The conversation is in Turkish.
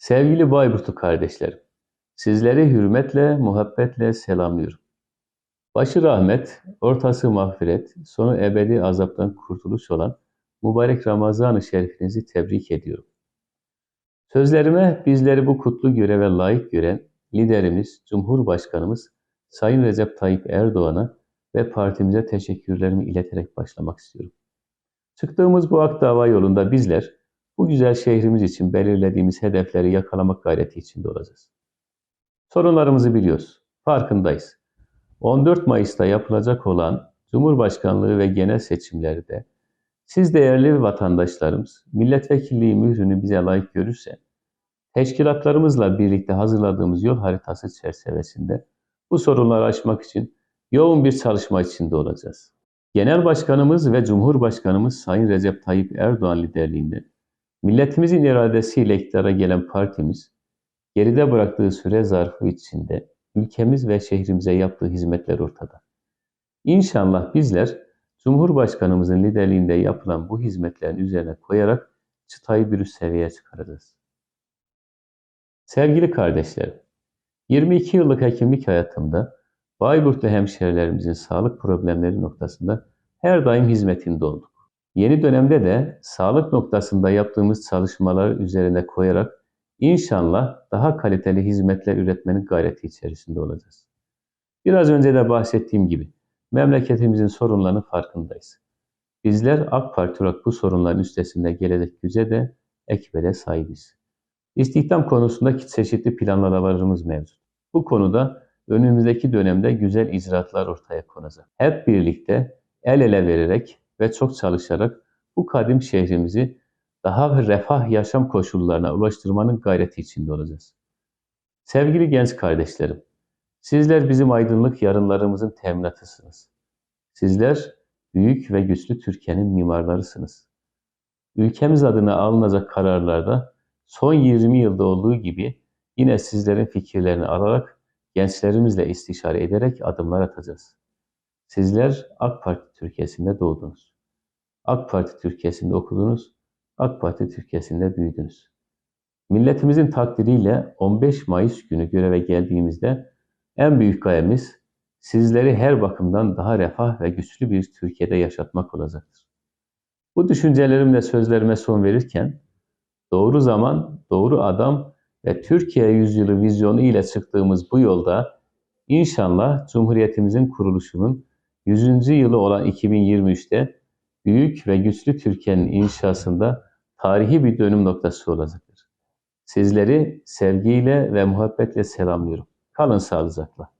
Sevgili Bayburtlu kardeşlerim, sizleri hürmetle, muhabbetle selamlıyorum. Başı rahmet, ortası mağfiret, sonu ebedi azaptan kurtuluş olan mübarek Ramazan-ı Şerifinizi tebrik ediyorum. Sözlerime bizleri bu kutlu göreve layık gören liderimiz, Cumhurbaşkanımız Sayın Recep Tayyip Erdoğan'a ve partimize teşekkürlerimi ileterek başlamak istiyorum. Çıktığımız bu ak dava yolunda bizler bu güzel şehrimiz için belirlediğimiz hedefleri yakalamak gayreti içinde olacağız. Sorunlarımızı biliyoruz, farkındayız. 14 Mayıs'ta yapılacak olan Cumhurbaşkanlığı ve genel seçimlerde siz değerli vatandaşlarımız milletvekilliği mührünü bize layık görürse teşkilatlarımızla birlikte hazırladığımız yol haritası çerçevesinde bu sorunları aşmak için yoğun bir çalışma içinde olacağız. Genel Başkanımız ve Cumhurbaşkanımız Sayın Recep Tayyip Erdoğan liderliğinde milletimizin iradesiyle iktidara gelen partimiz geride bıraktığı süre zarfı içinde ülkemiz ve şehrimize yaptığı hizmetler ortada. İnşallah bizler Cumhurbaşkanımızın liderliğinde yapılan bu hizmetlerin üzerine koyarak çıtayı bir üst seviyeye çıkaracağız. Sevgili kardeşlerim, 22 yıllık hekimlik hayatımda Bayburtlu hemşehrilerimizin sağlık problemleri noktasında her daim hizmetinde olduk. Yeni dönemde de sağlık noktasında yaptığımız çalışmalar üzerine koyarak inşallah daha kaliteli hizmetler üretmenin gayreti içerisinde olacağız. Biraz önce de bahsettiğim gibi memleketimizin sorunlarının farkındayız. Bizler AK Parti olarak bu sorunların üstesinde gelecek güce de ekbere sahibiz. İstihdam konusunda çeşitli planlamalarımız mevcut. Bu konuda önümüzdeki dönemde güzel icraatlar ortaya konacak. Hep birlikte el ele vererek ve çok çalışarak bu kadim şehrimizi daha refah yaşam koşullarına ulaştırmanın gayreti içinde olacağız. Sevgili genç kardeşlerim, sizler bizim aydınlık yarınlarımızın teminatısınız. Sizler büyük ve güçlü Türkiye'nin mimarlarısınız. Ülkemiz adına alınacak kararlarda son 20 yılda olduğu gibi yine sizlerin fikirlerini alarak gençlerimizle istişare ederek adımlar atacağız. Sizler AK Parti Türkiye'sinde doğdunuz. AK Parti Türkiye'sinde okudunuz. AK Parti Türkiye'sinde büyüdünüz. Milletimizin takdiriyle 15 Mayıs günü göreve geldiğimizde en büyük gayemiz sizleri her bakımdan daha refah ve güçlü bir Türkiye'de yaşatmak olacaktır. Bu düşüncelerimle sözlerime son verirken doğru zaman, doğru adam ve Türkiye yüzyılı vizyonu ile çıktığımız bu yolda inşallah Cumhuriyetimizin kuruluşunun 100. yılı olan 2023'te büyük ve güçlü Türkiye'nin inşasında tarihi bir dönüm noktası olacaktır. Sizleri sevgiyle ve muhabbetle selamlıyorum. Kalın sağlıcakla.